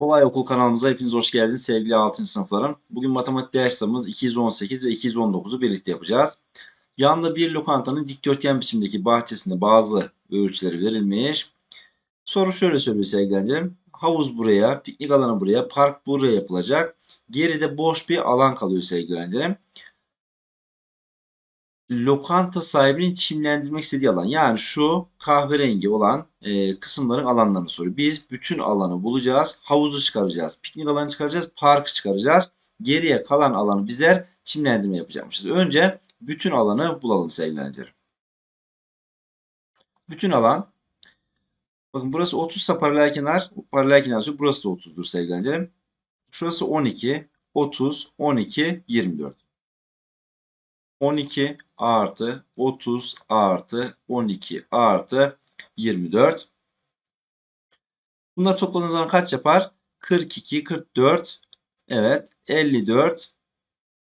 Kolay Okul kanalımıza hepiniz hoş geldiniz sevgili 6. sınıflarım. Bugün matematik ders kitabımız 218 ve 219'u birlikte yapacağız. Yanında bir lokantanın dikdörtgen biçimdeki bahçesinde bazı ölçüleri verilmiş. Soru şöyle söylüyor sevgili öğrencilerim. Havuz buraya, piknik alanı buraya, park buraya yapılacak. Geride boş bir alan kalıyor sevgili öğrencilerim. Lokanta sahibinin çimlendirmek istediği alan. Yani şu kahverengi olan e, kısımların alanlarını soruyor. Biz bütün alanı bulacağız. Havuzu çıkaracağız. Piknik alanı çıkaracağız. Parkı çıkaracağız. Geriye kalan alanı bizler çimlendirme yapacakmışız. Önce bütün alanı bulalım sevgili. Bütün alan bakın burası 30 ise paralel kenar paralel kenar burası da 30'dur sevgili. Şurası 12, 30, 12, 24. 12 artı 30 artı 12 artı 24. Bunlar topladığınız zaman kaç yapar? 42, 44, evet 54,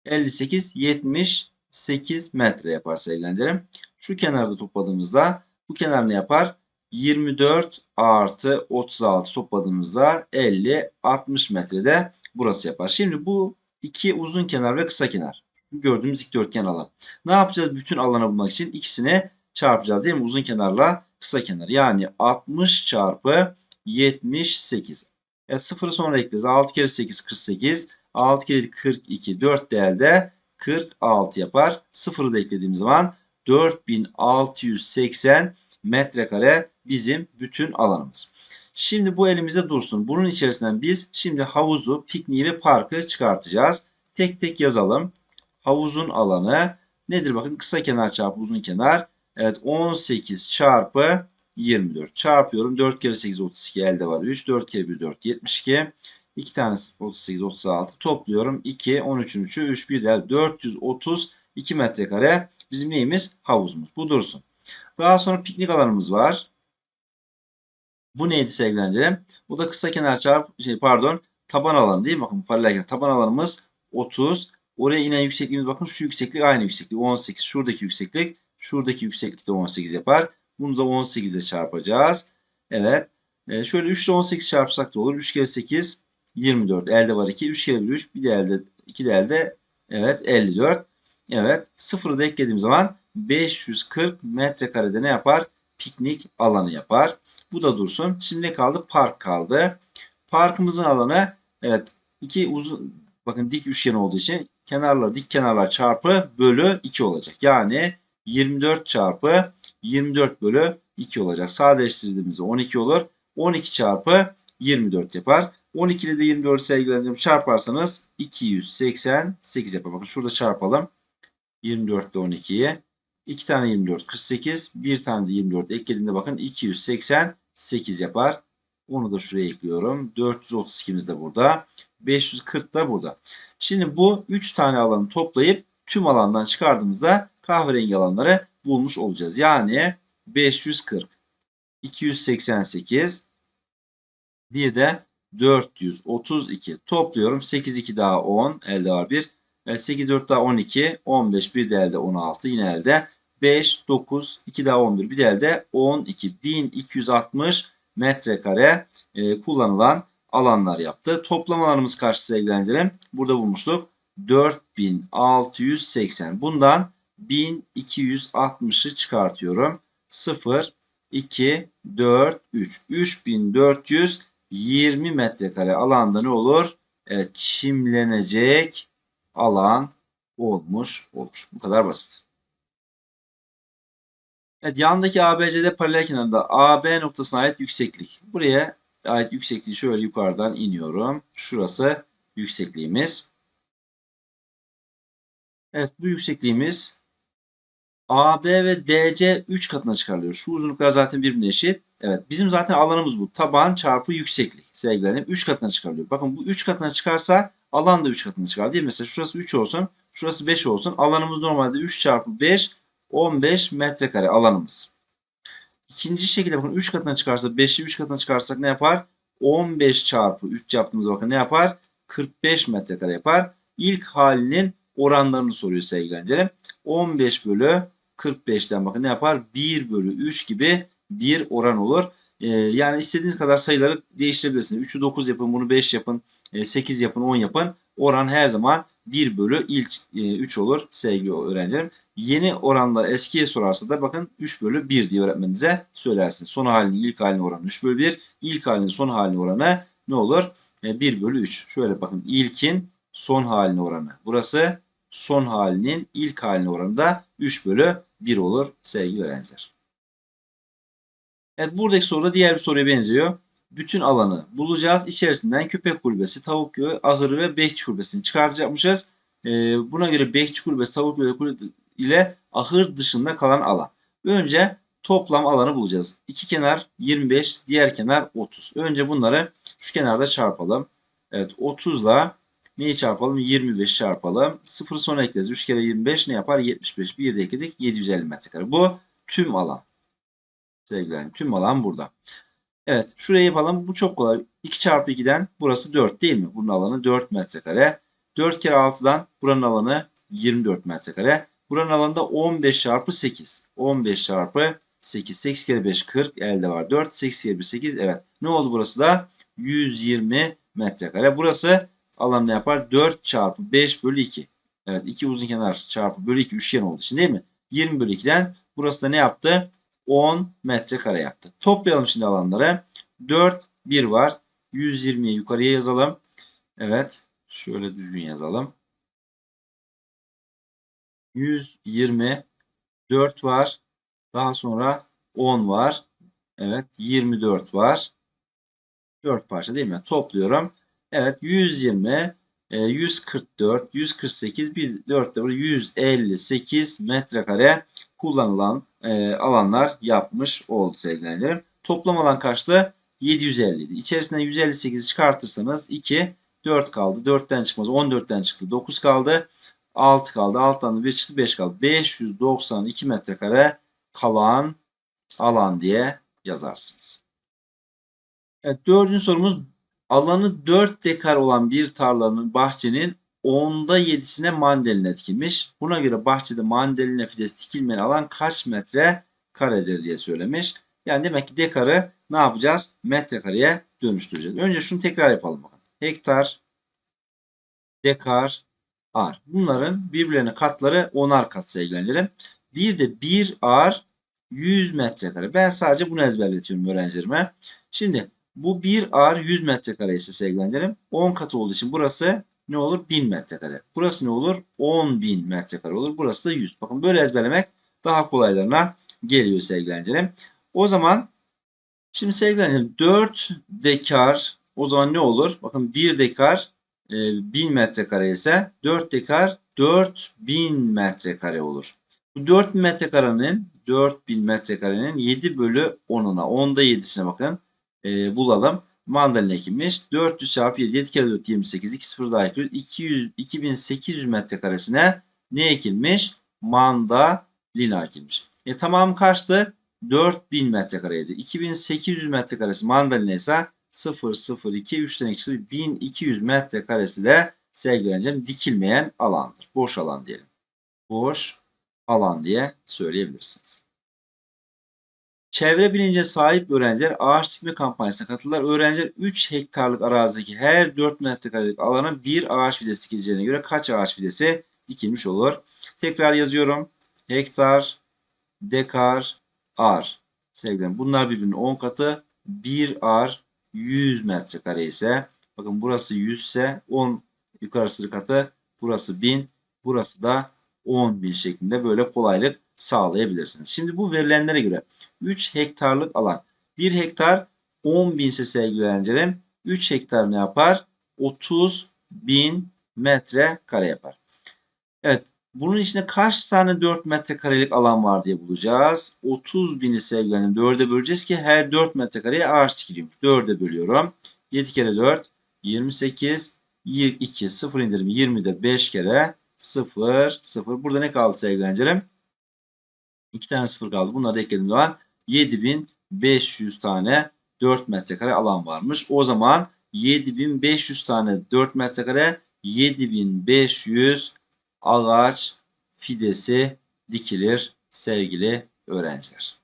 58, 78 metre yapar sevgilendirim. Şu kenarda topladığımızda bu kenar ne yapar? 24 artı 36 topladığımızda 50, 60 metrede burası yapar. Şimdi bu iki uzun kenar ve kısa kenar gördüğümüz dikdörtgen alan. Ne yapacağız bütün alanı bulmak için? ikisini çarpacağız değil mi? Uzun kenarla kısa kenar. Yani 60 çarpı 78. E, sıfırı sonra ekleriz. 6 kere 8 48. 6 kere 42. 4 de elde 46 yapar. Sıfırı da eklediğim zaman 4680 metrekare bizim bütün alanımız. Şimdi bu elimizde dursun. Bunun içerisinden biz şimdi havuzu, pikniği ve parkı çıkartacağız. Tek tek yazalım havuzun alanı nedir? Bakın kısa kenar çarpı uzun kenar. Evet 18 çarpı 24 çarpıyorum. 4 kere 8 32 elde var 3. 4 kere 1 4 72. 2 tanesi 38 36 topluyorum. 2 13'ün 3'ü 3 1 del 432 metrekare bizim neyimiz? Havuzumuz. Bu dursun. Daha sonra piknik alanımız var. Bu neydi sevgilendirim? Bu da kısa kenar çarpı şey pardon taban alanı değil mi? Bakın paralel taban alanımız 30 Oraya inen yüksekliğimiz bakın şu yükseklik aynı yükseklik 18. Şuradaki yükseklik şuradaki yükseklik de 18 yapar. Bunu da 18 ile çarpacağız. Evet. E, şöyle 3 ile 18 çarpsak da olur. 3 kere 8 24. Elde var 2. 3 kere 1 3. Bir de elde 2 de elde evet 54. Evet. Sıfırı da eklediğim zaman 540 metrekarede ne yapar? Piknik alanı yapar. Bu da dursun. Şimdi ne kaldı? Park kaldı. Parkımızın alanı evet iki uzun bakın dik üçgen olduğu için kenarla dik kenarlar çarpı bölü 2 olacak. Yani 24 çarpı 24 bölü 2 olacak. Sadeleştirdiğimizde 12 olur. 12 çarpı 24 yapar. 12 ile de 24 sevgilerim çarparsanız 288 yapar. Bakın şurada çarpalım. 24 ile 12'yi. 2 tane 24 48. 1 tane de 24 eklediğinde bakın 288 yapar. Onu da şuraya ekliyorum. 432'miz de burada. 540 da burada. Şimdi bu 3 tane alanı toplayıp tüm alandan çıkardığımızda kahverengi alanları bulmuş olacağız. Yani 540, 288, bir de 432 topluyorum. 8 2 daha 10 elde var 1. 8 4 daha 12, 15 bir de elde 16 yine elde 5 9 2 daha 11 bir de elde 12 1260 metrekare e, kullanılan alanlar yaptı. Toplam alanımız kaç sevgilendirelim? Burada bulmuştuk. 4680. Bundan 1260'ı çıkartıyorum. 0, 2, 4, 3. 3420 metrekare alanda ne olur? Evet, çimlenecek alan olmuş olur. Bu kadar basit. Evet, yandaki ABCD paralel kenarında AB noktasına ait yükseklik. Buraya ait yüksekliği şöyle yukarıdan iniyorum. Şurası yüksekliğimiz. Evet bu yüksekliğimiz AB ve DC 3 katına çıkarılıyor. Şu uzunluklar zaten birbirine eşit. Evet bizim zaten alanımız bu. Taban çarpı yükseklik sevgilerim 3 katına çıkarılıyor. Bakın bu 3 katına çıkarsa alan da 3 katına çıkar değil mi? Mesela şurası 3 olsun. Şurası 5 olsun. Alanımız normalde 3 çarpı 5 15 metrekare alanımız. İkinci şekilde bakın 3 katına çıkarsa 5'i 3 katına çıkarsak ne yapar? 15 çarpı 3 yaptığımızda bakın ne yapar? 45 metrekare yapar. İlk halinin oranlarını soruyor sevgili öğrencilerim. 15 bölü 45'ten bakın ne yapar? 1 bölü 3 gibi bir oran olur. Ee, yani istediğiniz kadar sayıları değiştirebilirsiniz. 3'ü 9 yapın, bunu 5 yapın, 8 yapın, 10 yapın. Oran her zaman 1 bölü ilk 3 olur sevgili öğrencilerim. Yeni oranlar eskiye sorarsa da bakın 3 bölü 1 diye öğretmeninize söylersiniz. Son halinin ilk halinin oranı 3 bölü 1. İlk halinin son halinin oranı ne olur? 1 bölü 3. Şöyle bakın ilkin son halinin oranı. Burası son halinin ilk halinin oranı da 3 bölü 1 olur sevgili öğrenciler. Evet buradaki soru da diğer bir soruya benziyor. Bütün alanı bulacağız. İçerisinden köpek kulübesi, tavuk köyü, ahırı ve bekçi kulübesini çıkartacakmışız. Ee, buna göre bekçi kulübesi, tavuk köyü ile ahır dışında kalan alan. Önce toplam alanı bulacağız. İki kenar 25, diğer kenar 30. Önce bunları şu kenarda çarpalım. Evet 30 ile neyi çarpalım? 25 çarpalım. 0 sonra ekleriz. 3 kere 25 ne yapar? 75. Bir de ekledik. 750 metrekare. Bu tüm alan. Sevgilerim tüm alan burada. Evet şurayı yapalım. Bu çok kolay. 2 çarpı 2'den burası 4 değil mi? Bunun alanı 4 metrekare. 4 kere 6'dan buranın alanı 24 metrekare. Buranın alanı da 15 çarpı 8. 15 çarpı 8. 8 kere 5 40. Elde var 4. 8 kere 1 8. Evet. Ne oldu burası da? 120 metrekare. Burası alan ne yapar? 4 çarpı 5 bölü 2. Evet 2 uzun kenar çarpı bölü 2 üçgen olduğu için değil mi? 20 bölü 2'den burası da ne yaptı? 10 metrekare yaptı. Toplayalım şimdi alanları. 4, 1 var. 120'yi yukarıya yazalım. Evet. Şöyle düzgün yazalım. 120 4 var. Daha sonra 10 var. Evet 24 var. 4 parça değil mi? Topluyorum. Evet 120 144 148 bir 4 de 158 metrekare kullanılan e, alanlar yapmış oldu sevgili Toplam alan kaçtı? 750 idi. İçerisinden 158'i çıkartırsanız 2 4 kaldı. 4'ten çıkmaz. 14'ten çıktı. 9 kaldı. 6 kaldı. 6'dan da 1 çıktı. 5 kaldı. 592 metrekare kalan alan diye yazarsınız. Evet, dördüncü sorumuz alanı 4 dekar olan bir tarlanın bahçenin onda 7'sine mandalina dikilmiş. Buna göre bahçede mandalina fidesi dikilmeyen alan kaç metre karedir diye söylemiş. Yani demek ki dekarı ne yapacağız? Metrekareye dönüştüreceğiz. Önce şunu tekrar yapalım bakalım. Hektar, dekar, ar. Bunların birbirlerine katları onar kat sevgili Bir de 1 ar 100 metrekare. Ben sadece bunu ezberletiyorum öğrencilerime. Şimdi bu 1 ar 100 metrekare ise sevgili 10 katı olduğu için burası ne olur? 1000 metrekare. Burası ne olur? 10.000 metrekare olur. Burası da 100. Bakın böyle ezberlemek daha kolaylarına geliyor sevgili O zaman şimdi sevgili 4 dekar o zaman ne olur? Bakın 1 dekar e, 1000 metrekare ise 4 dekar 4000 metrekare olur. Bu 4000 metrekarenin 4000 metrekarenin 7 bölü 10'una 10'da 7'sine bakın e, bulalım mandalina ekilmiş. 400 çarpı 7, 7 kere 4 28, 2 sıfır daha ekliyoruz. 200, 2800 metrekaresine ne ekilmiş? Mandalina ekilmiş. E tamam kaçtı? 4000 metrekareydi. 2800 metrekaresi mandalina ise 0, 0, 2, 3'ten eksi 1200 metrekaresi de sevgili öğrencim dikilmeyen alandır. Boş alan diyelim. Boş alan diye söyleyebilirsiniz. Çevre bilince sahip öğrenciler ağaç dikme kampanyasına katılırlar. Öğrenciler 3 hektarlık arazideki her 4 metrekarelik alana bir ağaç fidesi dikileceğine göre kaç ağaç fidesi dikilmiş olur? Tekrar yazıyorum. Hektar, dekar, ar. Sevgilerim bunlar birbirinin 10 katı. 1 ar 100 metrekare ise bakın burası 100 ise 10 yukarısı katı. Burası 1000. Burası da 10.000 şeklinde böyle kolaylık sağlayabilirsiniz. Şimdi bu verilenlere göre 3 hektarlık alan. 1 hektar 10 bin ise sevgili öğrencilerim 3 hektar ne yapar? 30 bin metre kare yapar. Evet. Bunun içinde kaç tane 4 metrekarelik alan var diye bulacağız. 30 bini sevgilerim 4'e böleceğiz ki her 4 metrekareye ağaç dikiliyormuş. 4'e bölüyorum. 7 kere 4 28 2 0 indirim 20'de 5 kere 0 0. Burada ne kaldı sevgili öğrencilerim? 2 tane 0 kaldı. Bunları da eklediğim zaman 7500 tane 4 metrekare alan varmış. O zaman 7500 tane 4 metrekare 7500 ağaç fidesi dikilir sevgili öğrenciler.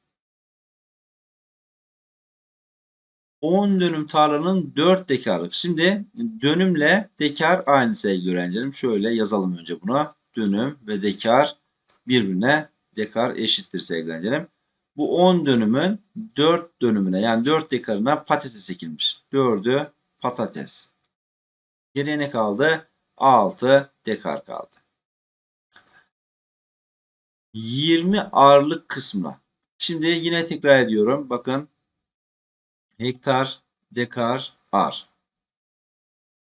10 dönüm tarlanın 4 dekarlık. Şimdi dönümle dekar aynı sevgili öğrencilerim. Şöyle yazalım önce bunu. Dönüm ve dekar birbirine dekar eşittir sevgili öğrencilerim. Bu 10 dönümün 4 dönümüne yani 4 dekarına patates ekilmiş. 4'ü patates. Geriye ne kaldı? 6 dekar kaldı. 20 ağırlık kısmına. Şimdi yine tekrar ediyorum. Bakın hektar, dekar, ar.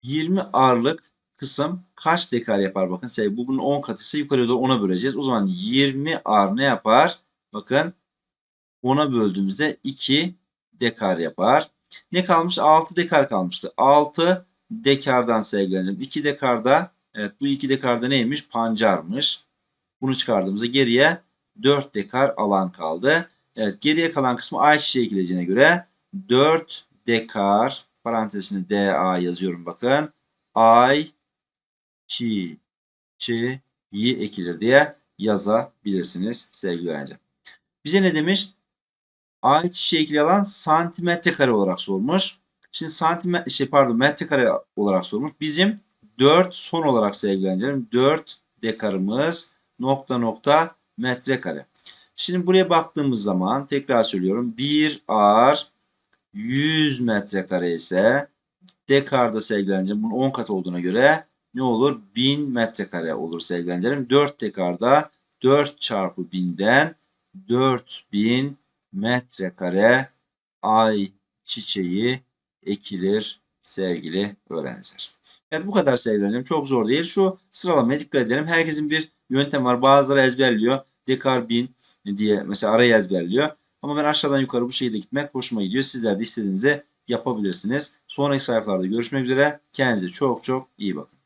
20 arlık kısım kaç dekar yapar? Bakın say bu bunun 10 katı ise yukarıya doğru 10'a böleceğiz. O zaman 20 ar ne yapar? Bakın 10'a böldüğümüzde 2 dekar yapar. Ne kalmış? 6 dekar kalmıştı. 6 dekardan sevgilerim. 2 dekarda evet bu 2 dekarda neymiş? Pancarmış. Bunu çıkardığımızda geriye 4 dekar alan kaldı. Evet geriye kalan kısmı ayçiçeği ekileceğine göre 4 dekar parantezine DA yazıyorum bakın. Ay çi çi yi ekilir diye yazabilirsiniz sevgili öğrenci. Bize ne demiş? Ay çiçeği alan santimetre kare olarak sormuş. Şimdi santimetre şey pardon metrekare olarak sormuş. Bizim 4 son olarak sevgili öğrencilerim 4 dekarımız nokta nokta metrekare. Şimdi buraya baktığımız zaman tekrar söylüyorum. 1 ar 100 metrekare ise dekarda sevgili öğrencilerim bunun 10 kat olduğuna göre ne olur? 1000 metrekare olur sevgili öğrencilerim. 4 dekarda 4 çarpı 1000'den 4000 metrekare ay çiçeği ekilir sevgili öğrenciler. Evet bu kadar sevgili öğrencilerim. Çok zor değil. Şu sıralamaya dikkat edelim. Herkesin bir yöntem var. Bazıları ezberliyor. Dekar 1000 diye mesela arayı ezberliyor. Ama ben aşağıdan yukarı bu şekilde gitmek hoşuma gidiyor. Sizler de istediğinizi yapabilirsiniz. Sonraki sayfalarda görüşmek üzere. Kendinize çok çok iyi bakın.